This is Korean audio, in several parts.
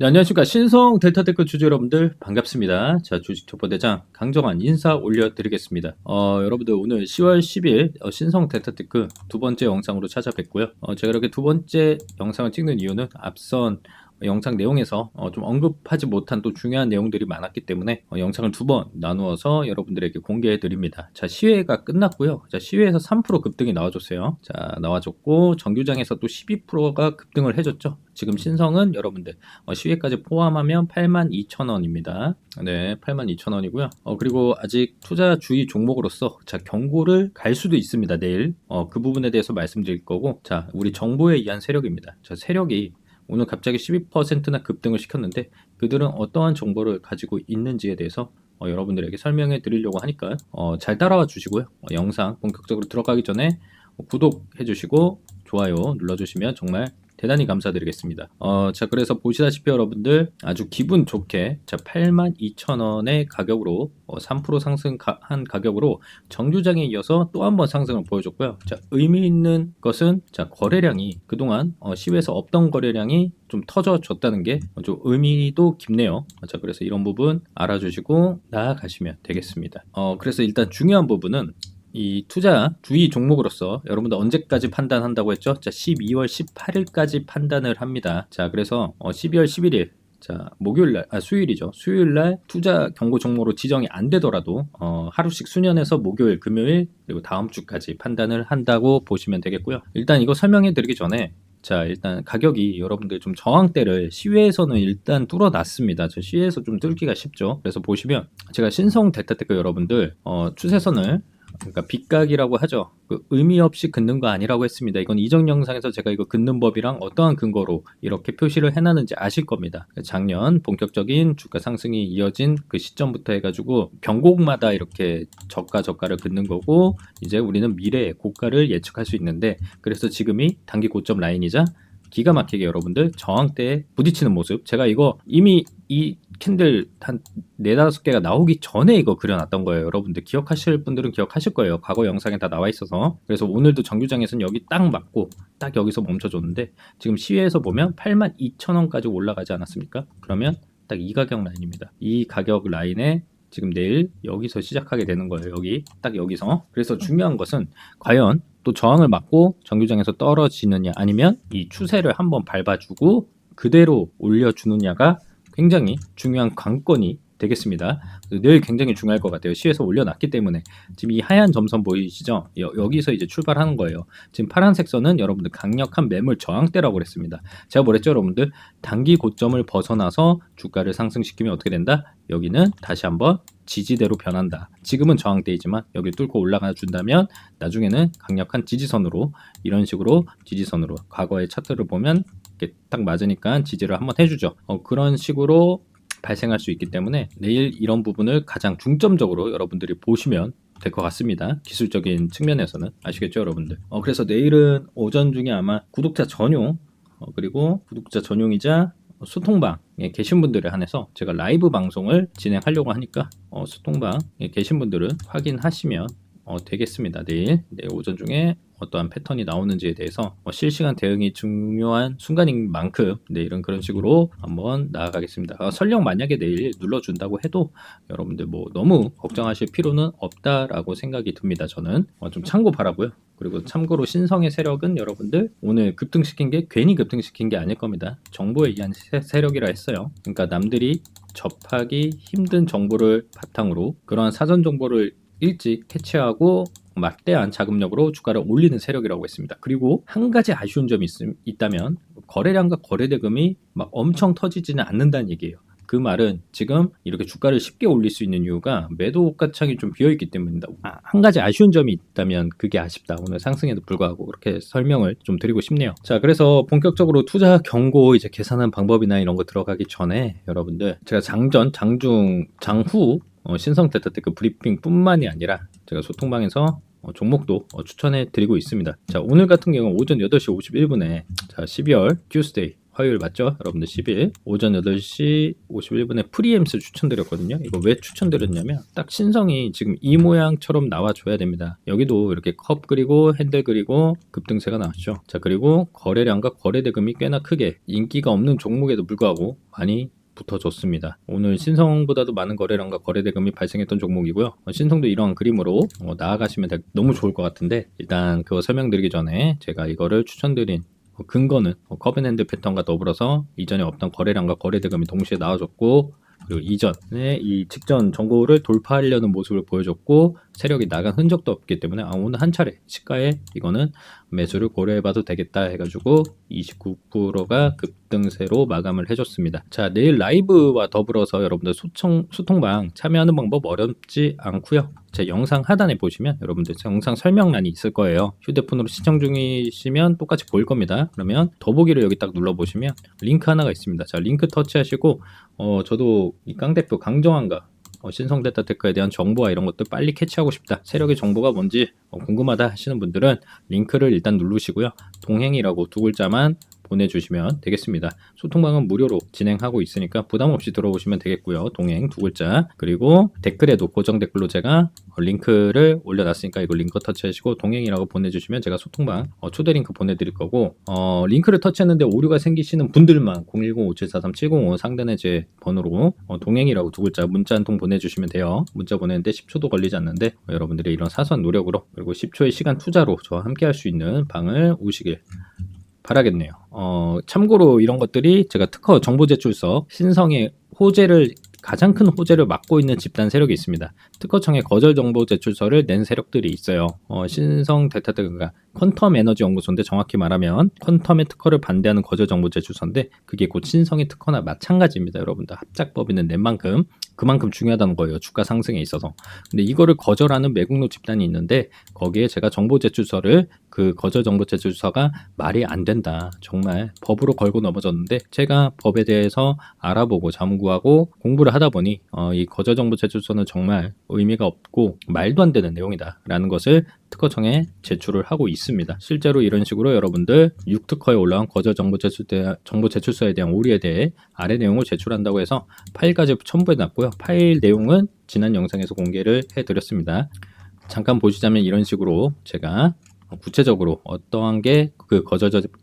네, 안녕하십니까. 신성 델타 테크 주주 여러분들 반갑습니다. 자, 주식 촉보대장 강정환 인사 올려드리겠습니다. 어, 여러분들 오늘 10월 10일 어, 신성 델타 테크 두 번째 영상으로 찾아뵙고요. 어, 제가 이렇게 두 번째 영상을 찍는 이유는 앞선 영상 내용에서 어, 좀 언급하지 못한 또 중요한 내용들이 많았기 때문에 어, 영상을 두 번 나누어서 여러분들에게 공개해 드립니다. 자, 시외가 끝났고요. 자, 시외에서 3% 급등이 나와줬어요. 자, 나와줬고 정규장에서 또 12%가 급등을 해줬죠. 지금 신성은 여러분들 어, 시외까지 포함하면 82,000원입니다. 네, 82,000원이고요. 어, 그리고 아직 투자 주의 종목으로서 자, 경고를 갈 수도 있습니다. 내일 어, 그 부분에 대해서 말씀드릴 거고 자, 우리 정보에 의한 세력입니다. 자, 세력이 오늘 갑자기 12%나 급등을 시켰는데 그들은 어떠한 정보를 가지고 있는지에 대해서 어, 여러분들에게 설명해 드리려고 하니까 어, 잘 따라와 주시고요. 어, 영상 본격적으로 들어가기 전에 구독해 주시고 좋아요 눌러 주시면 정말 대단히 감사드리겠습니다. 어, 자, 그래서 보시다시피 여러분들 아주 기분 좋게 자, 82,000원의 가격으로 어, 3% 상승한 가격으로 정규장에 이어서 또 한 번 상승을 보여줬고요. 자, 의미 있는 것은 자, 거래량이 그동안 어, 시외에서 없던 거래량이 좀 터져졌다는 게 좀 의미도 깊네요. 자, 그래서 이런 부분 알아주시고 나아가시면 되겠습니다. 어, 그래서 일단 중요한 부분은 이 투자 주의 종목으로서 여러분들 언제까지 판단한다고 했죠? 자, 12월 18일까지 판단을 합니다. 자, 그래서 어, 12월 11일 자, 목요일 날, 아, 수요일이죠. 수요일 날 투자 경고 종목으로 지정이 안 되더라도, 어, 하루씩 수년에서 목요일, 금요일, 그리고 다음 주까지 판단을 한다고 보시면 되겠고요. 일단 이거 설명해 드리기 전에, 자, 일단 가격이 여러분들 좀 저항대를 시외에서는 일단 뚫어놨습니다. 저 시외에서 좀 뚫기가 쉽죠. 그래서 보시면, 제가 신성 델타테크 여러분들, 어, 추세선을 그러니까 빗각이라고 하죠. 그 의미 없이 긋는 거 아니라고 했습니다. 이건 이전 영상에서 제가 이거 긋는 법이랑 어떠한 근거로 이렇게 표시를 해놨는지 아실 겁니다. 작년 본격적인 주가 상승이 이어진 그 시점부터 해가지고 변곡마다 이렇게 저가 저가를 긋는 거고 이제 우리는 미래의 고가를 예측할 수 있는데 그래서 지금이 단기 고점 라인이자 기가 막히게 여러분들 저항대에 부딪히는 모습 제가 이거 이미 이 캔들 한 네다섯 개가 나오기 전에 이거 그려놨던 거예요. 여러분들 기억하실 분들은 기억하실 거예요. 과거 영상에 다 나와 있어서. 그래서 오늘도 정규장에서는 여기 딱 맞고 딱 여기서 멈춰줬는데 지금 시외에서 보면 82,000원까지 올라가지 않았습니까? 그러면 딱 이 가격 라인입니다. 이 가격 라인에 지금 내일 여기서 시작하게 되는 거예요. 여기 딱 여기서. 그래서 중요한 것은 과연 또 저항을 맞고 정규장에서 떨어지느냐 아니면 이 추세를 한번 밟아주고 그대로 올려주느냐가 굉장히 중요한 관건이 되겠습니다. 늘 굉장히 중요할 것 같아요. 시에서 올려놨기 때문에 지금 이 하얀 점선 보이시죠? 여, 기서 이제 출발하는 거예요. 지금 파란색 선은 여러분들 강력한 매물 저항대라고 그랬습니다. 제가 뭐랬죠, 여러분들? 단기 고점을 벗어나서 주가를 상승시키면 어떻게 된다? 여기는 다시 한번 지지대로 변한다. 지금은 저항대이지만 여기 뚫고 올라가 준다면 나중에는 강력한 지지선으로 이런 식으로 지지선으로 과거의 차트를 보면 이렇게 딱 맞으니까 지지를 한번 해주죠. 어, 그런 식으로 발생할 수 있기 때문에 내일 이런 부분을 가장 중점적으로 여러분들이 보시면 될 것 같습니다. 기술적인 측면에서는 아시겠죠, 여러분들? 어, 그래서 내일은 오전 중에 아마 구독자 전용 어, 그리고 구독자 전용이자 소통방에 계신 분들에 한해서 제가 라이브 방송을 진행하려고 하니까 어, 소통방에 계신 분들은 확인하시면 어, 되겠습니다. 내일, 내일 오전 중에 어떠한 패턴이 나오는지에 대해서 뭐 실시간 대응이 중요한 순간인 만큼 내일은 그런 식으로 한번 나아가겠습니다. 어, 설령 만약에 내일 눌러준다고 해도 여러분들 뭐 너무 걱정하실 필요는 없다라고 생각이 듭니다. 저는 어, 좀 참고 바라고요. 그리고 참고로 신성의 세력은 여러분들 오늘 급등시킨 게 괜히 급등시킨 게 아닐 겁니다. 정보에 의한 세, 력이라 했어요. 그러니까 남들이 접하기 힘든 정보를 바탕으로 그러한 사전 정보를 일찍 캐치하고 막대한 자금력으로 주가를 올리는 세력이라고 했습니다. 그리고 한 가지 아쉬운 점이 있, 다면 거래량과 거래대금이 막 엄청 터지지는 않는다는 얘기예요. 그 말은 지금 이렇게 주가를 쉽게 올릴 수 있는 이유가 매도 가창이 좀 비어있기 때문입니다. 아, 한 가지 아쉬운 점이 있다면 그게 아쉽다. 오늘 상승에도 불구하고 그렇게 설명을 좀 드리고 싶네요. 자, 그래서 본격적으로 투자 경고 이제 계산한 방법이나 이런 거 들어가기 전에 여러분들 제가 장전, 장중, 장후 어, 신성 테타테크 브리핑뿐만이 아니라 제가 소통방에서 어, 종목도 어, 추천해 드리고 있습니다. 자, 오늘 같은 경우는 오전 8시 51분에 자, 12월 튜스데이 화요일 맞죠? 여러분들 10일 오전 8시 51분에 프리엠스 추천드렸거든요. 이거 왜 추천드렸냐면 딱 신성이 지금 이 모양처럼 나와줘야 됩니다. 여기도 이렇게 컵 그리고 핸들 그리고 급등세가 나왔죠. 자 그리고 거래량과 거래대금이 꽤나 크게 인기가 없는 종목에도 불구하고 많이 붙어줬습니다. 오늘 신성보다도 많은 거래량과 거래대금이 발생했던 종목이고요. 어, 신성도 이러한 그림으로 어, 나아가시면 되- 너무 좋을 것 같은데 일단 그거 설명드리기 전에 제가 이거를 추천드린 어, 근거는 어, 커벤핸드 패턴과 더불어서 이전에 없던 거래량과 거래대금이 동시에 나와줬고 그리고 이전에 이 직전 정보를 돌파하려는 모습을 보여줬고 세력이 나간 흔적도 없기 때문에 아, 오늘 한 차례 시가에 이거는 매수를 고려해봐도 되겠다 해가지고 29%가 급등세로 마감을 해줬습니다. 자 내일 라이브와 더불어서 여러분들 소통, 소통방 참여하는 방법 어렵지 않고요. 제 영상 하단에 보시면 여러분들 제 영상 설명란이 있을 거예요. 휴대폰으로 시청 중이시면 똑같이 보일 겁니다. 그러면 더보기를 여기 딱 눌러보시면 링크 하나가 있습니다. 자 링크 터치하시고 어 저도 이강 대표 강정환과 어, 신성데이터 테크에 대한 정보와 이런 것들 빨리 캐치하고 싶다. 세력의 정보가 뭔지 어, 궁금하다 하시는 분들은 링크를 일단 누르시고요. 동행이라고 두 글자만 보내주시면 되겠습니다. 소통방은 무료로 진행하고 있으니까 부담 없이 들어오시면 되겠고요. 동행 두 글자 그리고 댓글에도 고정 댓글로 제가 어, 링크를 올려놨으니까 이거 링크 터치하시고 동행이라고 보내주시면 제가 소통방 어, 초대 링크 보내드릴 거고 어, 링크를 터치했는데 오류가 생기시는 분들만 010-5743-705 상단에 제 번호로 어, 동행이라고 두 글자 문자 한 통 보내주시면 돼요. 문자 보내는데 10초도 걸리지 않는데 어, 여러분들의 이런 사소한 노력으로 그리고 10초의 시간 투자로 저와 함께 할 수 있는 방을 오시길 바라겠네요. 어, 참고로 이런 것들이 제가 특허 정보제출서 신성의 호재를 가장 큰 호재를 맡고 있는 집단 세력이 있습니다. 특허청에 거절 정보 제출서를 낸 세력들이 있어요. 어, 신성 데이터가 퀀텀 에너지 연구소인데 정확히 말하면 퀀텀의 특허를 반대하는 거절 정보 제출서인데 그게 곧 신성의 특허나 마찬가지입니다. 여러분들 합작법인은 낸 만큼 그만큼 중요하다는 거예요. 주가 상승에 있어서. 근데 이거를 거절하는 매국노 집단이 있는데 거기에 제가 정보 제출서를 그 거절 정보 제출서가 말이 안 된다. 정말 법으로 걸고 넘어졌는데 제가 법에 대해서 알아보고 자문구하고 공부를 하다 보니 어, 이 거절 정보 제출서는 정말 의미가 없고 말도 안 되는 내용이다라는 것을 특허청에 제출을 하고 있습니다. 실제로 이런 식으로 여러분들 6특허에 올라온 거절 정보 제출 대, 정보 제출서에 대한 오류에 대해 아래 내용을 제출한다고 해서 파일까지 첨부해 놨고요. 파일 내용은 지난 영상에서 공개를 해 드렸습니다. 잠깐 보시자면 이런 식으로 제가 구체적으로 어떠한 게그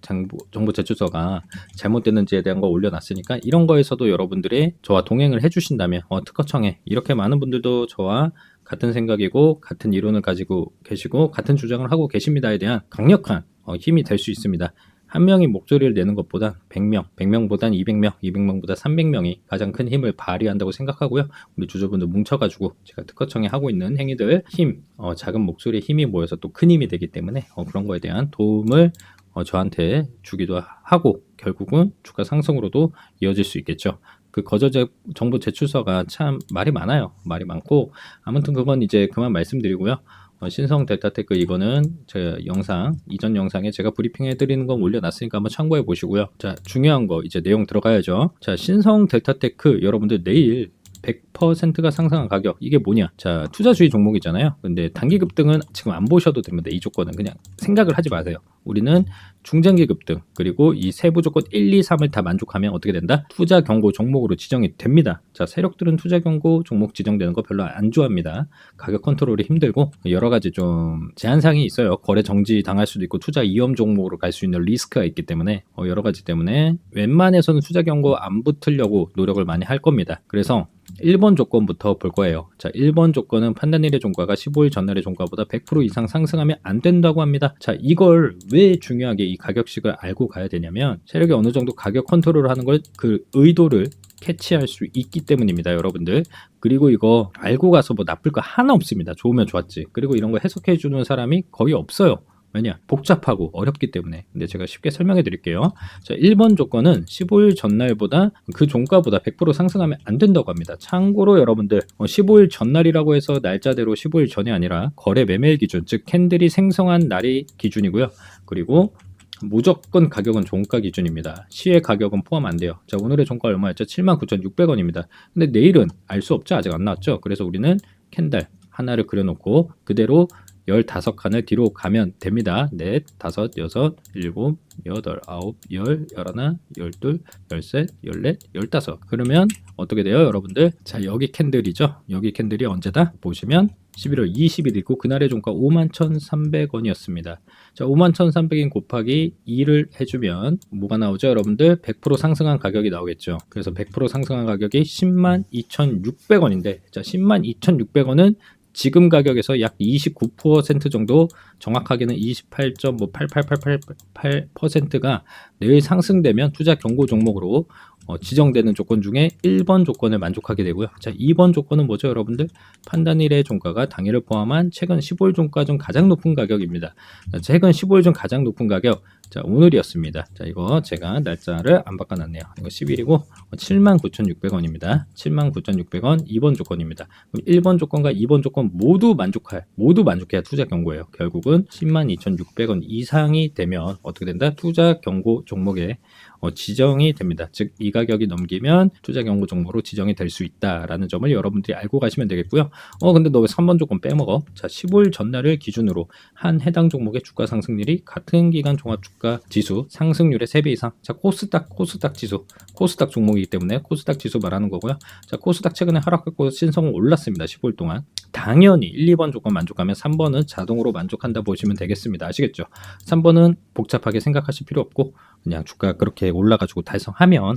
정보, 정보 제출서가 잘못됐는지에 대한 거 올려놨으니까 이런 거에서도 여러분들이 저와 동행을 해주신다면 어, 특허청에 이렇게 많은 분들도 저와 같은 생각이고 같은 이론을 가지고 계시고 같은 주장을 하고 계십니다에 대한 강력한 어, 힘이 될 수 있습니다. 한 명이 목소리를 내는 것보다 100명, 100명보단 200명, 200명보다 300명이 가장 큰 힘을 발휘한다고 생각하고요. 우리 주주분들 뭉쳐가지고 제가 특허청에 하고 있는 행위들 힘, 어, 작은 목소리에 힘이 모여서 또 큰 힘이 되기 때문에 어, 그런 거에 대한 도움을 어, 저한테 주기도 하고 결국은 주가 상승으로도 이어질 수 있겠죠. 그 거저 제- 정보 제출서가 참 말이 많아요. 말이 많고 아무튼 그건 이제 그만 말씀드리고요. 어, 신성 데이터테크 이거는 제 영상 이전 영상에 제가 브리핑해 드리는 건 올려놨으니까 한번 참고해 보시고요. 자 중요한 거 이제 내용 들어가야죠. 자 신성 데이터테크 여러분들 내일 100%가 상승한 가격 이게 뭐냐 자 투자주의 종목이잖아요 근데 단기 급등은 지금 안 보셔도 됩니다 이 조건은 그냥 생각을 하지 마세요 우리는 중장기 급 등 그리고 이 세부 조건 1, 2, 3을 다 만족하면 어떻게 된다? 투자 경고 종목으로 지정이 됩니다. 자 세력들은 투자 경고 종목 지정되는 거 별로 안 좋아합니다. 가격 컨트롤이 힘들고 여러 가지 좀 제한사항이 있어요. 거래 정지 당할 수도 있고 투자 위험 종목으로 갈 수 있는 리스크가 있기 때문에 어, 여러 가지 때문에 웬만해서는 투자 경고 안 붙으려고 노력을 많이 할 겁니다. 그래서 1번 조건부터 볼 거예요. 자, 1번 조건은 판단일의 종가가 15일 전날의 종가보다 100% 이상 상승하면 안 된다고 합니다. 자, 이걸 왜 중요하게 이 가격식을 알고 가야 되냐면 세력이 어느 정도 가격 컨트롤을 하는 걸 그 의도를 캐치할 수 있기 때문입니다, 여러분들. 그리고 이거 알고 가서 뭐 나쁠 거 하나 없습니다. 좋으면 좋았지. 그리고 이런 거 해석해 주는 사람이 거의 없어요. 왜냐? 복잡하고 어렵기 때문에. 근데 제가 쉽게 설명해 드릴게요. 자, 1번 조건은 15일 전날보다 그 종가보다 100% 상승하면 안 된다고 합니다. 참고로 여러분들, 어, 15일 전날이라고 해서 날짜대로 15일 전이 아니라 거래 매매일 기준, 즉 캔들이 생성한 날이 기준이고요. 그리고 무조건 가격은 종가 기준입니다. 시의 가격은 포함 안 돼요. 자, 오늘의 종가 얼마였죠? 79,600원입니다. 근데 내일은 알 수 없죠. 아직 안 나왔죠. 그래서 우리는 캔들 하나를 그려놓고 그대로 15칸을 뒤로 가면 됩니다. 넷, 다섯, 여섯, 일곱, 여덟, 아홉, 열, 열하나, 열둘, 열셋, 열넷, 열다섯. 그러면 어떻게 돼요, 여러분들? 자, 여기 캔들이죠. 여기 캔들이 언제다? 보시면 11월 20일이고 그날의 종가 51,300원이었습니다. 자, 51,300원 곱하기 2를 해주면 뭐가 나오죠, 여러분들? 100% 상승한 가격이 나오겠죠. 그래서 100% 상승한 가격이 102,600원인데, 자, 102,600원은 지금 가격에서 약 29% 정도 정확하게는 28.8888%가 내일 상승되면 투자 경고 종목으로 어, 지정되는 조건 중에 1번 조건을 만족하게 되고요. 자, 2번 조건은 뭐죠, 여러분들? 판단일의 종가가 당일을 포함한 최근 15일 종가 중 가장 높은 가격입니다. 자, 최근 15일 중 가장 높은 가격, 자, 오늘이었습니다. 자, 이거 제가 날짜를 안 바꿔놨네요. 이거 10일이고 79,600원입니다. 79,600원 2번 조건입니다. 그럼 1번 조건과 2번 조건 모두 만족할, 모두 만족해야 투자 경고예요. 결국은 102,600원 이상이 되면 어떻게 된다? 투자 경고 종목에 어, 지정이 됩니다. 즉, 이 가격이 넘기면 투자 경고 종목으로 지정이 될 수 있다라는 점을 여러분들이 알고 가시면 되겠고요. 어, 근데 너 왜 3번 조건 빼먹어? 자, 15일 전날을 기준으로 한 해당 종목의 주가 상승률이 같은 기간 종합 주가 지수 상승률의 3배 이상. 자, 코스닥, 코스닥 지수, 코스닥 종목이기 때문에 코스닥 지수 말하는 거고요. 자, 코스닥 최근에 하락했고 신성은 올랐습니다. 15일 동안. 당연히 1, 2번 조건 만족하면 3번은 자동으로 만족한다 보시면 되겠습니다. 아시겠죠? 3번은 복잡하게 생각하실 필요 없고 그냥 주가 그렇게 올라가지고 달성하면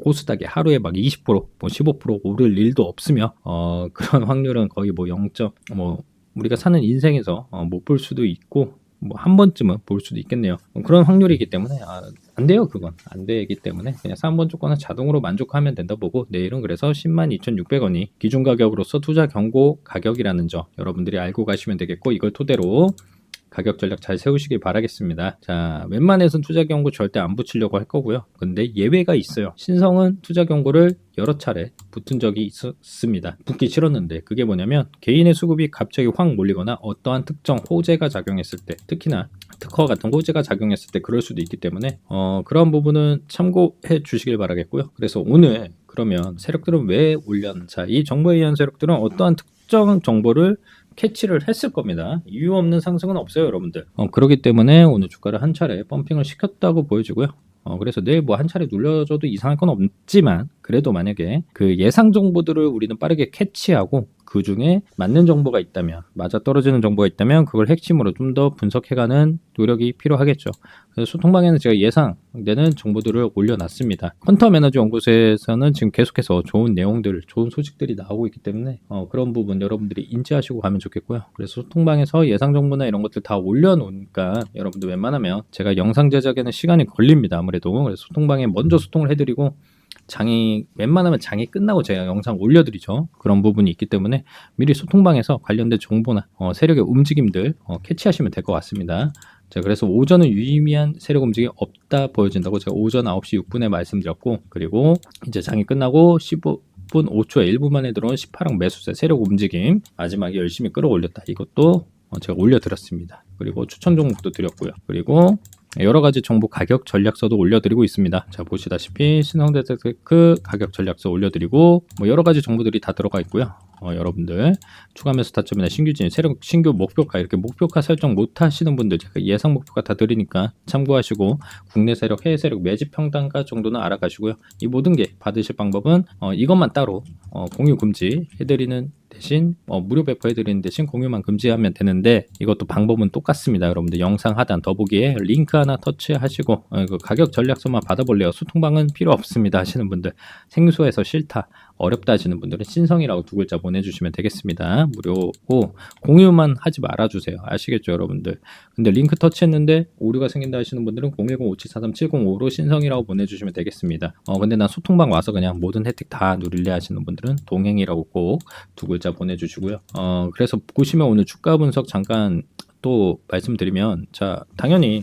코스닥이 하루에 막 20%, 뭐 15% 오를 일도 없으며 어, 그런 확률은 거의 뭐 0. 뭐 우리가 사는 인생에서 어, 못볼 수도 있고 뭐 한 번쯤은 볼 수도 있겠네요. 그런 확률이기 때문에 아, 안 돼요 그건 안 되기 때문에 그냥 3번 조건은 자동으로 만족하면 된다 보고 내일은 그래서 102,600원이 기준 가격으로서 투자 경고 가격이라는 점 여러분들이 알고 가시면 되겠고 이걸 토대로 가격 전략 잘 세우시길 바라겠습니다. 자, 웬만해선 투자 경고 절대 안 붙이려고 할 거고요. 근데 예외가 있어요. 신성은 투자 경고를 여러 차례 붙은 적이 있었습니다. 붙기 싫었는데 그게 뭐냐면 개인의 수급이 갑자기 확 몰리거나 어떠한 특정 호재가 작용했을 때 특히나 특허 같은 호재가 작용했을 때 그럴 수도 있기 때문에 어, 그런 부분은 참고해 주시길 바라겠고요. 그래서 오늘 그러면 세력들은 왜 올렸는지 이 정보에 의한 세력들은 어떠한 특정 정보를 캐치를 했을 겁니다. 이유 없는 상승은 없어요, 여러분들. 어, 그렇기 때문에 오늘 주가를 한 차례 펌핑을 시켰다고 보여지고요. 어, 그래서 내일 뭐 한 차례 눌려줘도 이상할 건 없지만 그래도 만약에 그 예상 정보들을 우리는 빠르게 캐치하고 그 중에 맞는 정보가 있다면 맞아 떨어지는 정보가 있다면 그걸 핵심으로 좀 더 분석해가는 노력이 필요하겠죠. 그래서 소통방에는 제가 예상되는 정보들을 올려놨습니다. 컨터 매너지 연구소에서는 지금 계속해서 좋은 내용들, 좋은 소식들이 나오고 있기 때문에 어, 그런 부분 여러분들이 인지하시고 가면 좋겠고요. 그래서 소통방에서 예상 정보나 이런 것들 다 올려놓으니까 여러분들 웬만하면 제가 영상 제작에는 시간이 걸립니다. 아무래도 그래서 소통방에 먼저 소통을 해드리고 장이 웬만하면 장이 끝나고 제가 영상 올려드리죠. 그런 부분이 있기 때문에 미리 소통방에서 관련된 정보나 어, 세력의 움직임들 어, 캐치하시면 될 것 같습니다. 자, 그래서 오전은 유의미한 세력 움직임이 없다 보여진다고 제가 오전 9시 6분에 말씀드렸고 그리고 이제 장이 끝나고 15분 5초에 1분 만에 들어온 18항 매수세 세력 움직임 마지막에 열심히 끌어올렸다. 이것도 어, 제가 올려드렸습니다. 그리고 추천 종목도 드렸고요. 그리고 여러 가지 정보 가격 전략서도 올려드리고 있습니다. 자 보시다시피 신성대테크 가격 전략서 올려드리고 뭐 여러 가지 정보들이 다 들어가 있고요. 어, 여러분들 추가 매수 타점이나 신규 진입, 세력 신규 목표가 이렇게 목표가 설정 못 하시는 분들 제가 예상 목표가 다 드리니까 참고하시고 국내 세력, 해외 세력 매집 평단가 정도는 알아가시고요. 이 모든 게 받으실 방법은 어, 이것만 따로 어, 공유 금지 해드리는 대신 어, 무료 배포해드리는 대신 공유만 금지하면 되는데 이것도 방법은 똑같습니다. 여러분들 영상 하단 더보기에 링크 하나 터치하시고 어, 그 가격 전략서만 받아볼래요. 소통방은 필요 없습니다 하시는 분들 생소해서 싫다 어렵다 하시는 분들은 신성이라고 두 글자 보내주시면 되겠습니다. 무료고 공유만 하지 말아주세요. 아시겠죠 여러분들. 근데 링크 터치했는데 오류가 생긴다 하시는 분들은 010-5743-705로 신성이라고 보내주시면 되겠습니다. 어 근데 난 소통방 와서 그냥 모든 혜택 다 누릴래 하시는 분들은 동행이라고 꼭 두 글자 보내주시고요. 어 그래서 보시면 오늘 주가 분석 잠깐 또 말씀드리면 자 당연히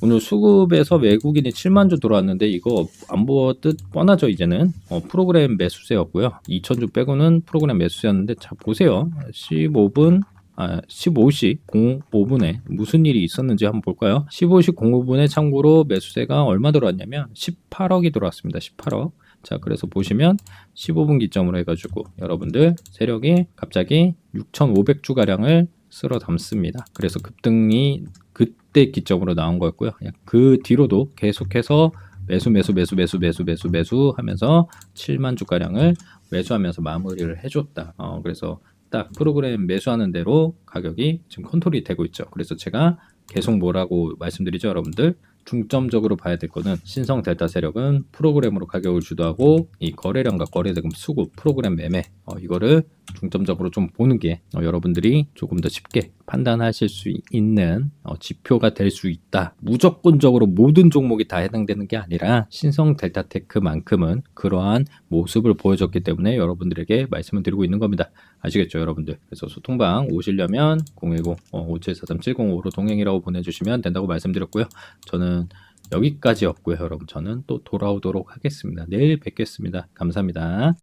오늘 수급에서 외국인이 7만 주 들어왔는데 이거 안 보듯 뻔하죠 이제는 어, 프로그램 매수세였고요 2천 주 빼고는 프로그램 매수세였는데 자 보세요 15분 아, 15시 05분에 무슨 일이 있었는지 한번 볼까요? 15시 05분에 참고로 매수세가 얼마 들어왔냐면 18억이 들어왔습니다. 18억. 자, 그래서 보시면 15분 기점으로 해가지고 여러분들 세력이 갑자기 6,500주 가량을 쓸어 담습니다. 그래서 급등이 그때 기점으로 나온 거였고요. 그 뒤로도 계속해서 매수 매수 매수 매수 매수 매수 매수 하면서 7만 주가량을 매수하면서 마무리를 해줬다. 어, 그래서 딱 프로그램 매수하는 대로 가격이 지금 컨트롤이 되고 있죠. 그래서 제가 계속 뭐라고 말씀드리죠, 여러분들. 중점적으로 봐야 될 거는 신성 델타 세력은 프로그램으로 가격을 주도하고 이 거래량과 거래대금 수급 프로그램 매매 어, 이거를 중점적으로 좀 보는 게 어, 여러분들이 조금 더 쉽게 판단하실 수 있는 어, 지표가 될 수 있다. 무조건적으로 모든 종목이 다 해당되는 게 아니라 신성 델타테크만큼은 그러한 모습을 보여줬기 때문에 여러분들에게 말씀을 드리고 있는 겁니다. 아시겠죠, 여러분들? 그래서 소통방 오시려면 010 어, 57437055로 동행이라고 보내주시면 된다고 말씀드렸고요. 저는 여기까지였고요, 여러분. 저는 또 돌아오도록 하겠습니다. 내일 뵙겠습니다. 감사합니다.